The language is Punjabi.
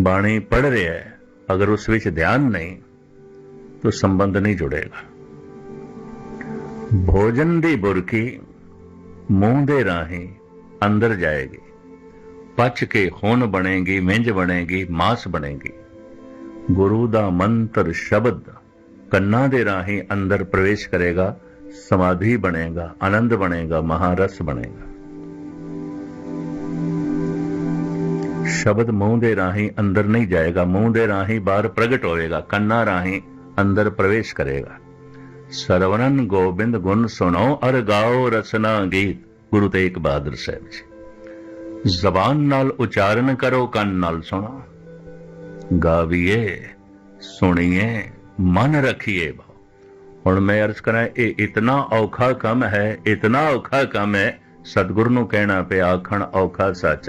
ਬਾਣੀ ਪੜ ਰਿਹਾ ਹੈ, ਅਗਰ ਉਸ ਵਿੱਚ ਧਿਆਨ ਨਹੀਂ, ਤਾਂ ਸੰਬੰਧ ਨਹੀਂ ਜੁੜੇਗਾ। ਭੋਜਨ ਦੀ ਬੁਰਕੀ ਮੂੰਹ ਦੇ ਰਾਹੀਂ ਅੰਦਰ ਜਾਏਗੀ, ਪਚ ਕੇ ਖੂਨ ਬਣੇਗੀ, ਮਿੰਜ ਬਣੇਗੀ, ਮਾਸ ਬਣੇਗੀ। ਗੁਰੂ ਦਾ ਮੰਤਰ ਸ਼ਬਦ ਕੰਨਾਂ ਦੇ ਰਾਹੀਂ ਅੰਦਰ ਪ੍ਰਵੇਸ਼ ਕਰੇਗਾ, ਸਮਾਧੀ ਬਣੇਗਾ, ਆਨੰਦ ਬਣੇਗਾ, ਮਹਾਰਸ ਬਣੇਗਾ। ਸ਼ਬਦ ਮੂੰਹ ਦੇ ਰਾਹੀਂ ਅੰਦਰ ਨਹੀਂ ਜਾਏਗਾ, ਮੂੰਹ ਦੇ ਰਾਹੀਂ ਬਾਹਰ ਪ੍ਰਗਟ ਹੋਵੇਗਾ ਕੰਨਾਂ ਰਾਹੀਂ ਅੰਦਰ ਪ੍ਰਵੇਸ਼ ਕਰੇਗਾ। ਸਰਵਨਨ ਗੋਬਿੰਦ ਗੁਣ ਸੁਣੋ, ਅਰ ਗਾਓ ਰਸਨਾ ਗੀਤ, ਗੁਰੂ ਤੇਗ ਬਹਾਦਰ ਸਾਹਿਬ ਜੀ। ਜ਼ਬਾਨ ਨਾਲ ਉਚਾਰਨ ਕਰੋ, ਕੰਨ ਨਾਲ ਸੁਣੋ। ਗਾਵੀਏ, ਸੁਣੀਏ, ਮਨ ਰੱਖੀਏ ਭਾਉ ਹੁਣ ਮੈਂ ਅਰਜ਼ ਕਰਾਂ, ਇਹ ਇਤਨਾ ਔਖਾ ਕੰਮ ਹੈ, ਇਤਨਾ ਔਖਾ ਕੰਮ ਹੈ, ਸਤਿਗੁਰ ਨੂੰ ਕਹਿਣਾ ਪਿਆ, ਆਖਣ ਔਖਾ ਸੱਚ